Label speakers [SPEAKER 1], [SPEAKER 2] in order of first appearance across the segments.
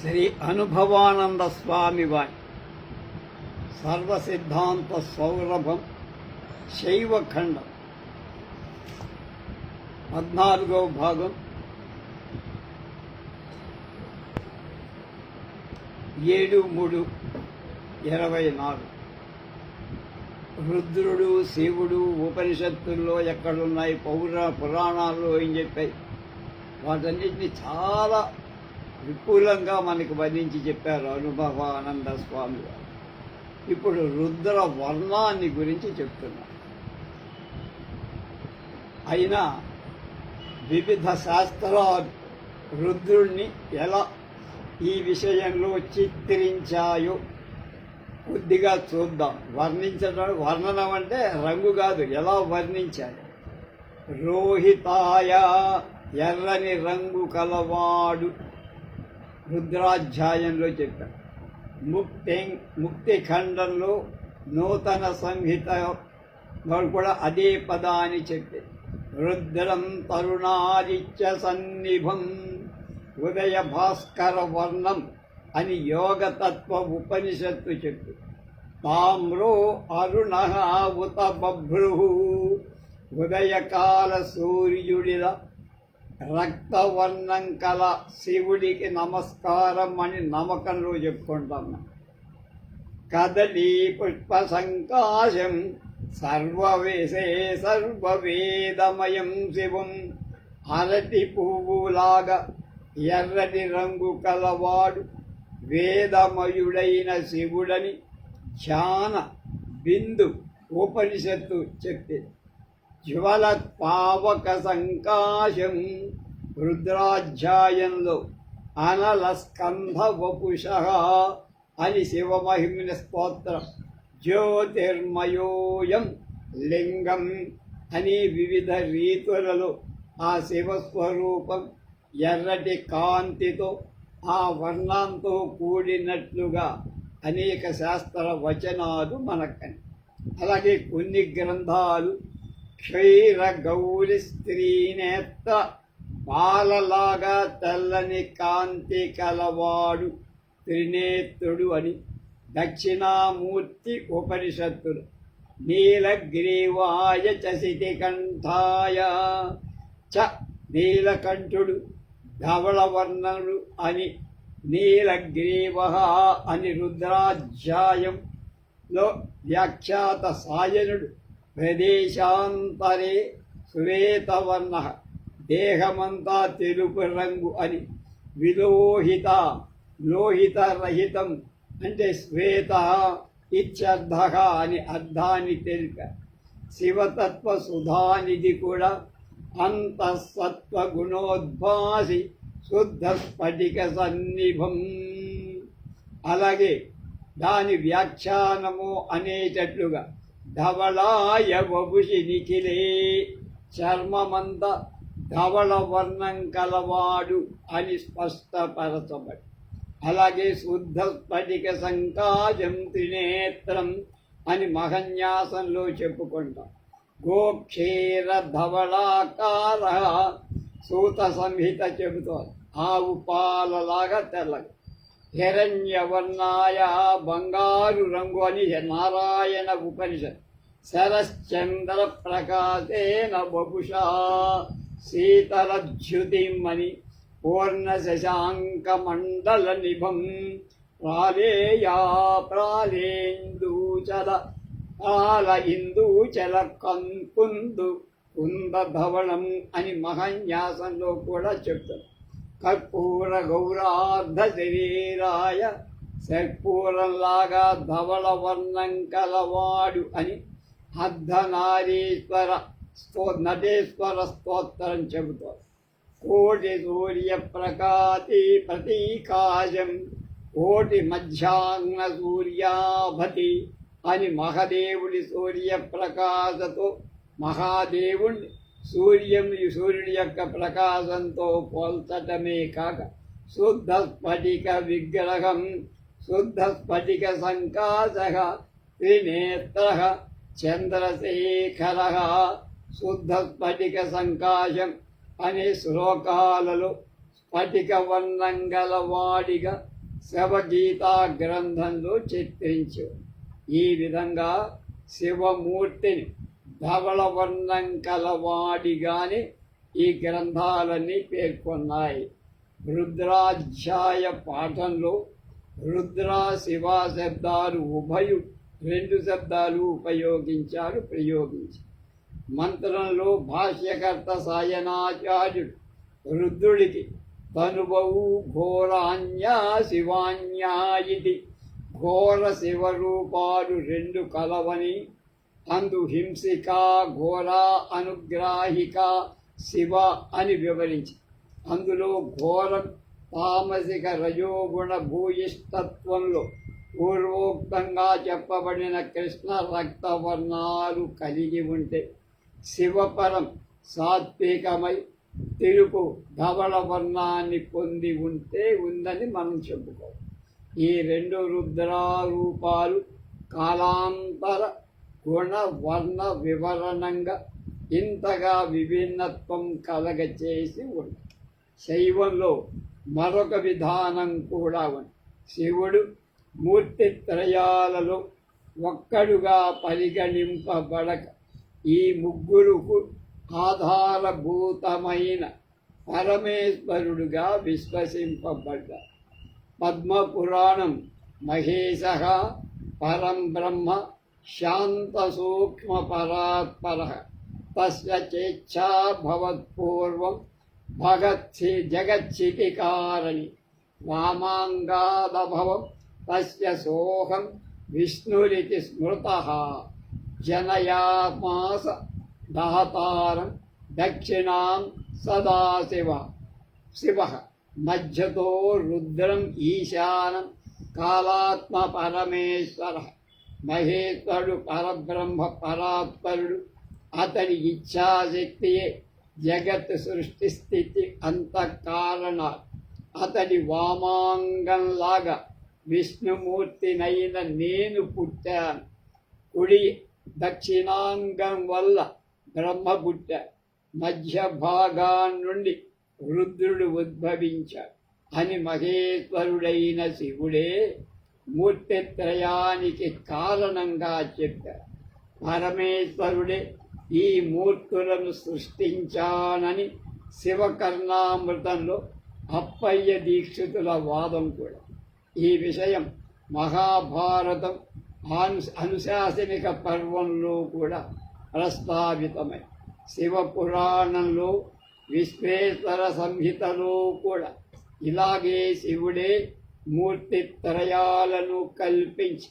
[SPEAKER 1] శ్రీ అనుభవానంద స్వామి వారి సర్వసిద్ధాంత సౌరభం శైవఖండం. పద్నాలుగవ భాగం. ఏడు మూడు ఇరవై నాలుగు. రుద్రుడు శివుడు ఉపనిషత్తుల్లో ఎక్కడున్నాయి? పౌర పురాణాల్లో ఏం చెప్పాయి? వాటన్నిటిని చాలా విపులంగా మనకి వర్ణించి చెప్పారు అనుభవ ఆనంద స్వామి వారు ఇప్పుడు రుద్ర వర్ణాన్ని గురించి చెప్తున్నారు. అయినా వివిధ శాస్త్రాలు రుద్రుణ్ణి ఎలా ఈ విషయంలో చిత్రించాయో కొద్దిగా చూద్దాం. వర్ణించడం వర్ణనం అంటే రంగు కాదు ఎలా వర్ణించాలి రోహితాయ ఎర్రని రంగు కలవాడు రుద్రాధ్యాయంలో చెప్పారు ముక్తి ముక్తి ఖండంలో నూతన సంహిత కూడా అదే పదాన్ని చెప్పి రుద్రం తరుణాదిత్య సన్నిభం ఉదయ భాస్కర వర్ణం అని యోగతత్వ ఉపనిషత్తు చెప్పి. తామ్రో అరుణ ఉత బభ్రు ఉదయకాల సూర్యుడిల రక్తవర్ణం కల శివుడికి నమస్కారం అని నమ్మకంలో చెప్పుకుంటాం. కదలీ పుష్ప సంకాశం సర్వవేసే సర్వవేదమయం శివం. అరటి పువ్వులాగా ఎర్రటి రంగు కలవాడు వేదమయుడైన శివుడని ధ్యాన బిందు ఉపనిషత్తు చెప్పింది. జ్వల పావక సంకాశం రుద్రాధ్యాయంలో అనల స్కంధ వపుష అని శివమహిమిన స్తోత్రం. జ్యోతిర్మయోయం లింగం అని వివిధ రీతులలో ఆ శివస్వరూపం ఎర్రటి కాంతితో ఆ వర్ణంతో కూడినట్లుగా అనేక శాస్త్ర వచనాలు మనకని. అలాగే కొన్ని గ్రంథాలు క్షైర గౌరి స్త్రీనేత్ర పాలలాగా తెల్లని కాంతి కలవాడు త్రినేత్రుడు అని దక్షిణామూర్తి ఉపనిషత్తులు. నీలగ్రీవాయ చసితి కంఠాయ చ నీలకంఠుడు ధవళవర్ణనుడు అని నీలగ్రీవ అని రుద్రాధ్యాయంలో వ్యాఖ్యాత సాయనుడు ప్రదేశాంతరే శ్వేతవర్ణ దేహమంతా తెలుపు రంగు అని విలోహిత లోహిత రహితం అంటే శ్వేత ఇత్యర్థ అని అర్థాన్ని తెలుక శివతత్వ సుధానిధి కూడా అంతఃసత్వ గుణోద్భాసి శుద్ధ స్ఫటిక సన్నిభం. అలాగే దాని వ్యాఖ్యానము అనేటట్లుగా ధవళాయ వపుషి నిఖిలే చర్మమంత ధవళ వర్ణం కలవాడు అని స్పష్టపరచబడి. అలాగే శుద్ధ స్ఫటిక సంకాజం త్రినేత్రం అని మహన్యాసంలో చెప్పుకుంటాం. గోక్షేర ధవళాకార సూత సంహిత చెబుతోంది. ఆవు పాలలాగా తెల్లగా హిరణ్యవర్ణాయ బంగారు రంగు అని నారాయణ ఉపనిషత్ శరశ్చంద్ర ప్రకాశేన బహుశా శీతలద్యుతిమణి పూర్ణ శశాంక మండల నిభం ప్రాళేయా ప్రాళేందూచల పాల ఇందూచల కంకుందు కుందధవళం అని మహాన్యాసంలో కూడా చెప్తారు. కర్పూర గౌరార్ధ శరీరాయ సర్పూరంలాగా ధవళ వర్ణం కలవాడు అని అర్ధనారీశ్వర స్తో నటేశ్వర స్తోత్రం చెబుతారు కోటి సూర్య ప్రకాతి ప్రతీకాయం కోటి మధ్యాహ్న సూర్యాభతి అని మహదేవుడి సూర్య ప్రకాశతో మహాదేవుణ్ణి సూర్యుని సూర్యుడి యొక్క ప్రకాశంతో పోల్చటమే కాక శుద్ధ స్ఫటిక విగ్రహం శుద్ధ స్ఫటిక సంకాశ త్రినేత్ర చంద్రశేఖర శుద్ధ స్ఫటిక సంకాశం అనే శ్లోకాలలో స్ఫటిక వర్ణం గలవాడిగా శవగీతా గ్రంథంలో చిత్రించు. ఈ విధంగా శివమూర్తిని ధవళ వర్ణం కలవాడిగానే ఈ గ్రంథాలన్నీ పేర్కొన్నాయి. రుద్రాధ్యాయ పాఠంలో రుద్ర శివ శబ్దాలు ఉభయు రెండు శబ్దాలు ఉపయోగించారు ప్రయోగించి మంత్రంలో భాష్యకర్త సాయనాచార్యుడు రుద్రుడికి తనుభవు ఘోరాన్యా శివాన్యా ఇది. ఘోర శివరూపాలు రెండు కలవని అందు హింసిక ఘోర అనుగ్రాహిక శివ అని వివరించి అందులో ఘోరం తామసిక రజోగుణ భూయిష్టత్వంలో పూర్వోక్తంగా చెప్పబడిన కృష్ణ రక్తవర్ణాలు కలిగి ఉంటే శివపరం సాత్వికమై తెలుపు ధవళ వర్ణాన్ని పొంది ఉంటే ఉందని మనం చెప్పుకోవాలి. ఈ రెండు రుద్రారూపాలు కాలాంతర గుణ వర్ణ వివరణంగా ఇంతగా విభిన్నత్వం కలగచేసి ఉంది శైవంలో మరొక విధానం కూడా ఉంది. శివుడు మూర్తి త్రయాలలో ఒక్కడుగా పరిగణింపబడక ఈ ముగ్గురుకు ఆధారభూతమైన పరమేశ్వరుడుగా విశ్వసింపబడ్డ. పద్మపురాణం మహేశ పరం బ్రహ్మ శాంత సూక్ష్మ పరాత్పర తస్య చేచ్ఛా భవత్పూర్వం భగత్సి జగచ్చితికారణి వామాంగాదభవం తస్య సోహం విష్ణురితి స్మృత జనయామాస దహతారం దక్షిణాం సదాశివ శివ మధ్యతో రుద్రం ఈశానం కాలాత్మ పరమేశ్వర మహేశ్వరుడు పరబ్రహ్మ పరాత్పరుడు అతని ఇచ్ఛాశక్తియే జగత్ సృష్టి స్థితి అంతఃకారణ అతడి వామాంగంలాగా విష్ణుమూర్తినైన నేను పుట్టాను కుడి దక్షిణాంగం వల్ల బ్రహ్మ పుట్ట మధ్య భాగా నుండి రుద్రుడు ఉద్భవించాడు అని మహేశ్వరుడైన శివుడే మూర్తిత్రయానికి కారణంగా చెప్పారు పరమేశ్వరుడే ఈ మూర్తులను సృష్టించానని శివకర్ణామృతంలో అప్పయ్య దీక్షితుల వాదం కూడా ఈ విషయం మహాభారతం అను అనుశాసనిక పర్వంలో కూడా ప్రస్తావితమై శివ పురాణంలో విశ్వేశ్వర సంహితలో కూడా ఇలాగే శివుడే మూర్తి త్రయాలను కల్పించి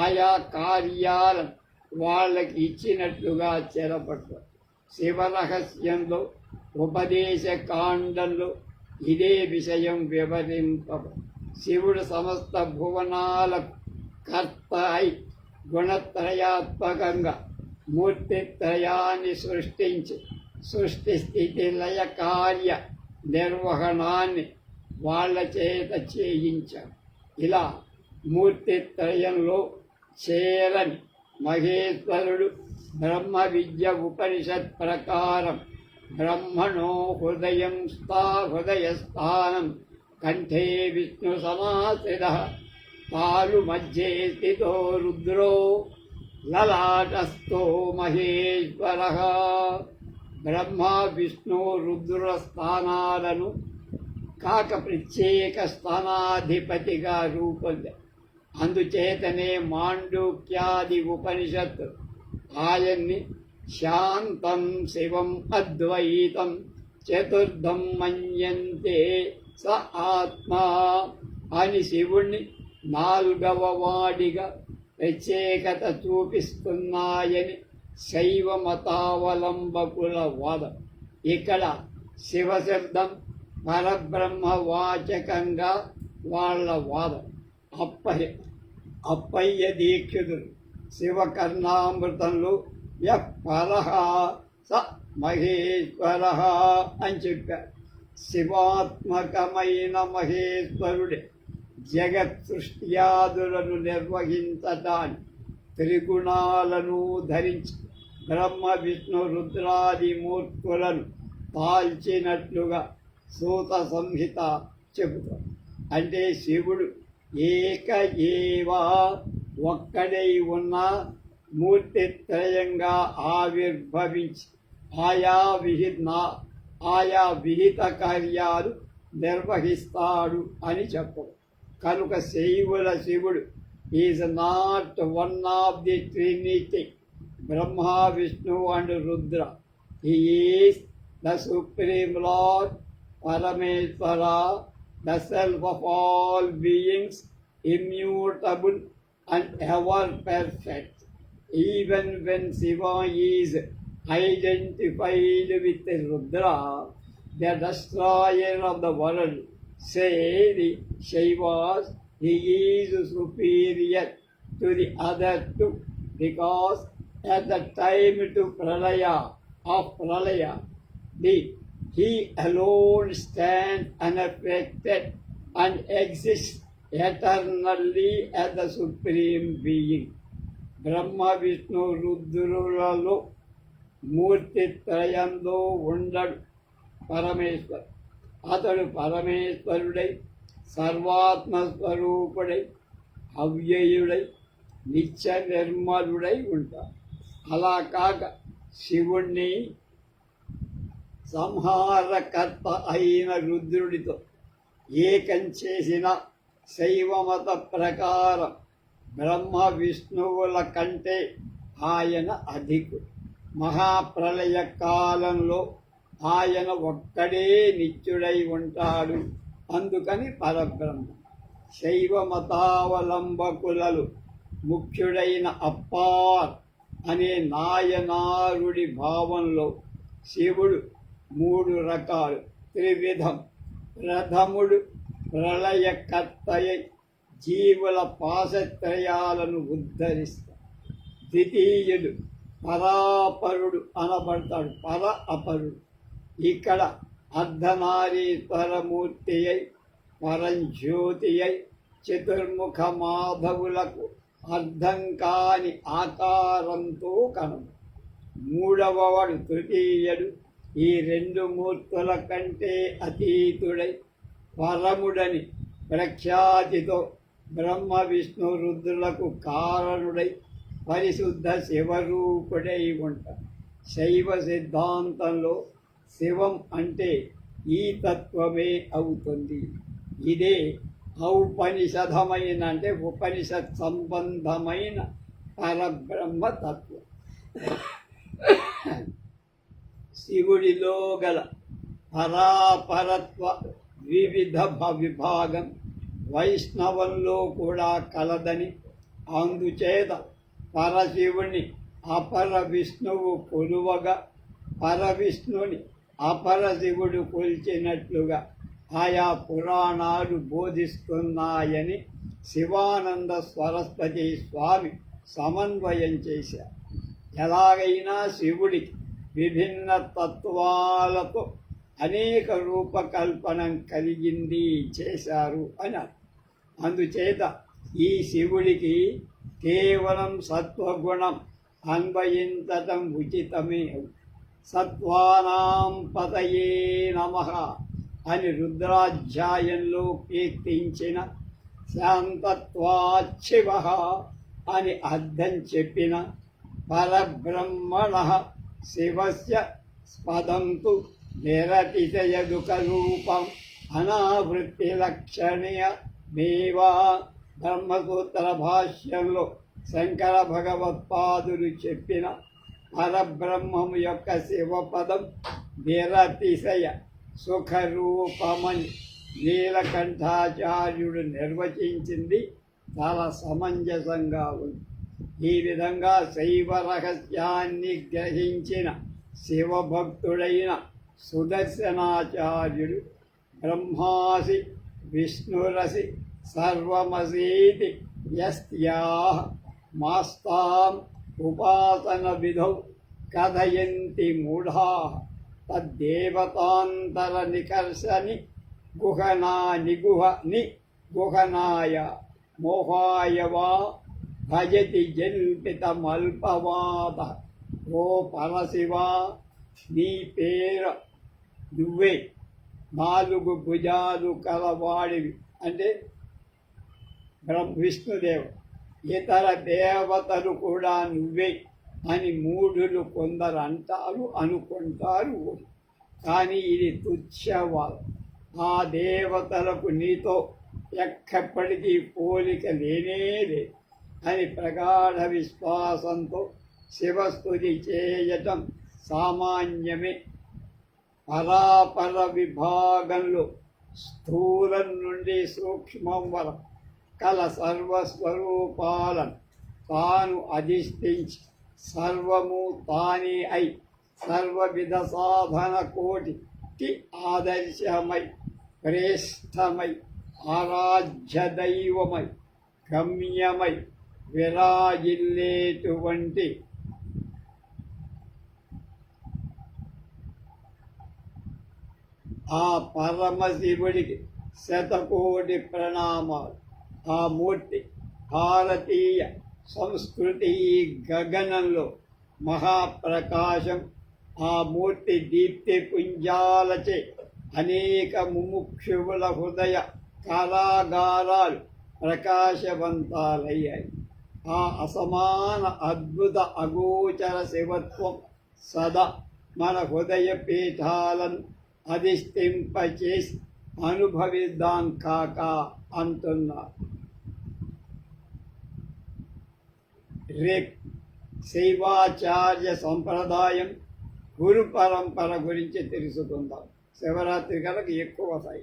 [SPEAKER 1] ఆయా కార్యాలను వాళ్ళకి ఇచ్చినట్లుగా చెరపట్టు శివరహస్యంలో ఉపదేశ కాండంలో ఇదే విషయం వివరింపబడు శివుడు సమస్త భువనాల కర్త అయి గుణత్రయాత్మకంగా మూర్తిత్రయాన్ని సృష్టించి సృష్టి స్థితి లయ కార్య నిర్వహణాన్ని వాళ్ళ చేత చేయించాడు. ఇలా మూర్తిత్రయంలో చేరని మహేశ్వరుడు బ్రహ్మ విద్య ఉపనిషత్ ప్రకారం బ్రహ్మణో హృదయం స్థా హృదయస్థానం కంఠే విష్ణు సమాశ్రిత పాలు మధ్యే స్థితో రుద్రో లలాటస్థో మహేశ్వర. బ్రహ్మ విష్ణు రుద్ర స్థానాలను కాక ప్రత్యేక స్థానాధిపతిగా రూపొంది. అందుచేతనే మాండూక్యాది ఉపనిషత్ ఆయన్ని శాంతం శివం అద్వైతం చతుర్థం మన్యంతే. స ఆత్మా అని శివుణ్ణి నాల్గవ వాడిగా ప్రత్యేకత చూపిస్తున్నాయని శైవ మతావలంబకుల వాదం. ఇక్కడ శివశబ్దం పరబ్రహ్మ వాచకంగా వాళ్ళ వాదం. అప్పయ్య అప్పయ్య దీక్షితుడు శివకర్ణామృతంలో య పరహ స మహేశ్వర అని చెప్పారు. శివాత్మకమైన మహేశ్వరుడే జగత్ సృష్టియాదులను నిర్వహించటాన్ని త్రిగుణాలను ధరించి బ్రహ్మ విష్ణు రుద్రాది మూర్తులను పాల్చినట్లుగా సూత సంహిత చెబుతాడు అంటే శివుడు ఏక ఏవా ఒక్కడై ఉన్న మూర్తిత్రయంగా ఆవిర్భవించి ఆయా విహిత ఆయా విహిత కార్యాలు నిర్వహిస్తాడు అని చెప్పు కనుక శైవుల శివుడు is not one of the trinity Brahma Vishnu and Rudra is the supreme lord Parameshwara the self of all beings immutable and ever perfect. Even when Shiva is identified with the Rudra, the destroyer of the world, say Shiva Shaivas, he is superior to the other two because at the time to Pralaya, of Pralaya, the, he alone stands unaffected and exists eternally as the Supreme Being. Brahma, Vishnu, Rudra, ರುದ್ರರಲು మూర్తి త్రయంలో ఉండడు పరమేశ్వర్. అతడు పరమేశ్వరుడై సర్వాత్మ స్వరూపుడై అవ్యయుడై నిత్య నిర్మలుడై ఉంటాడు. అలా కాక శివుణ్ణి సంహారకర్త అయిన రుద్రుడితో ఏకం చేసిన శైవమత ప్రకారం బ్రహ్మ విష్ణువుల కంటే ఆయన అధికుడు. మహాప్రళయ కాలంలో ఆయన ఒక్కడే నిత్యుడై ఉంటాడు. అందుకని పరబ్రహ్మ శైవ మతావలంబకులలు ముఖ్యుడైన అప్పార్ అనే నాయనారుడి భావంలో శివుడు మూడు రకాలు. త్రివిధం ప్రథముడు ప్రళయకర్తయ జీవుల పాశత్రయాలను ఉద్ధరిస్తాడు. ద్వితీయుడు పరాపరుడు అనబడతాడు. పర అపరుడు ఇక్కడ అర్ధనారీశ్వరమూర్తి అయి పరంజ్యోతి అయి చతుర్ముఖ మాధవులకు అర్థం కాని ఆకారంతో కనడు మూడవవాడు తృతీయుడు. ఈ రెండు మూర్తుల కంటే అతీతుడై పరముడని ప్రఖ్యాతితో బ్రహ్మ విష్ణు రుద్రులకు కారణుడై పరిశుద్ధ శివరూపుడై ఉంటాడు శైవ సిద్ధాంతంలో శివం అంటే ఈ తత్వమే అవుతుంది. ఇదే ఔపనిషధమైన అంటే ఉపనిషత్ సంబంధమైన పరబ్రహ్మ తత్వం. శివుడిలో గల పరాపరత్వ వివిధ విభాగం వైష్ణవంలో కూడా కలదని అందుచేత పరశివుని అపర విష్ణువు కొలువగా పరవిష్ణుని అపర శివుడు కొలిచినట్లుగా ఆయా పురాణాలు బోధిస్తున్నాయని శివానంద సరస్వతి స్వామి సమన్వయం చేశారు. ఎలాగైనా శివుడికి విభిన్న తత్వాలతో అనేక రూపకల్పనం కలిగింది చేశారు అని అందుచేత ఈ శివుడికి కేవలం సత్వగుణం అన్వయించటం ఉచితమే సత్వానాం పతయే నమ అని రుద్రాధ్యాయంలో కీర్తించిన శాంతత్వాశివ అని అర్థం చెప్పిన పరబ్రహ్మణ శివస్య స్పదంతు నిరతిశయదుకరూపం అనావృత్తిలక్షణీయమేవా లక్షణీయ బ్రహ్మసూత్ర భాష్యంలో శంకర భగవత్పాదులు చెప్పిన పరబ్రహ్మము యొక్క శివపదం నిరతిశయ సుఖరూపమని నీలకంఠాచార్యుడు నిర్వచించింది. చాలా సమంజసంగా ఉంది. ఈ విధంగా శైవ రహస్యాన్ని గ్రహించిన శివభక్తుడైన సుదర్శనాచార్యుడు బ్రహ్మాసి విష్ణురసి సర్వమసీతి యస్యా మాస్తాం ఉపాసన విధౌ కథయంతి మూఢా తద్దేవతాంతర నికర్షని గుహనా నిగుహ ని గుహనాయ మోహాయ వా భజతి జల్పితమల్పవాద ఓ పరశివ నీ పేర నువ్వే నాలుగు భుజాలు కలవాడివి. అంటే బ్రహ్మ విష్ణుదేవు ఇతర దేవతలు కూడా నువ్వే అని మూఢులు కొందరు అంటారు అనుకుంటారు. కానీ ఇది తుచ్చవాదం. ఆ దేవతలకు నీతో ఎక్కప్పటికీ పోలిక లేనే లేదు అని ప్రగాఢ విశ్వాసంతో శివస్థుతి చేయటం సామాన్యమే. పరాపర విభాగంలో స్థూలం నుండి సూక్ష్మం వరకు కల సర్వస్వరూపాలను తాను అధిష్ఠించి సర్వము తానే అయి సర్వవిధ సాధన కోటికి ఆదర్శమై శ్రేష్టమై ఆరాధ్య దైవమై గమ్యమై విరాజిల్లేటువంటి ఆ పరమశివుడికి శతకోటి ప్రణామాలు. ఆ మూర్తి భారతీయ సంస్కృతి గగనంలో మహాప్రకాశం ఆ మూర్తి దీప్తి పుంజాలచే అనేక ముముక్షువుల హృదయ కారాగారాలు ప్రకాశవంతాలయ్యాయి. ఆ అసమాన అద్భుత అగోచర శివత్వం సదా మన హృదయ పీఠాలను అధిష్ఠింపచేసి అనుభవిద్దాం కాక అంటున్నారు. రేక్ శైవాచార్య సంప్రదాయం గురు పరంపర గురించి తెలుసుకుందాం. శివరాత్రి కనుక ఎక్కువ సాయి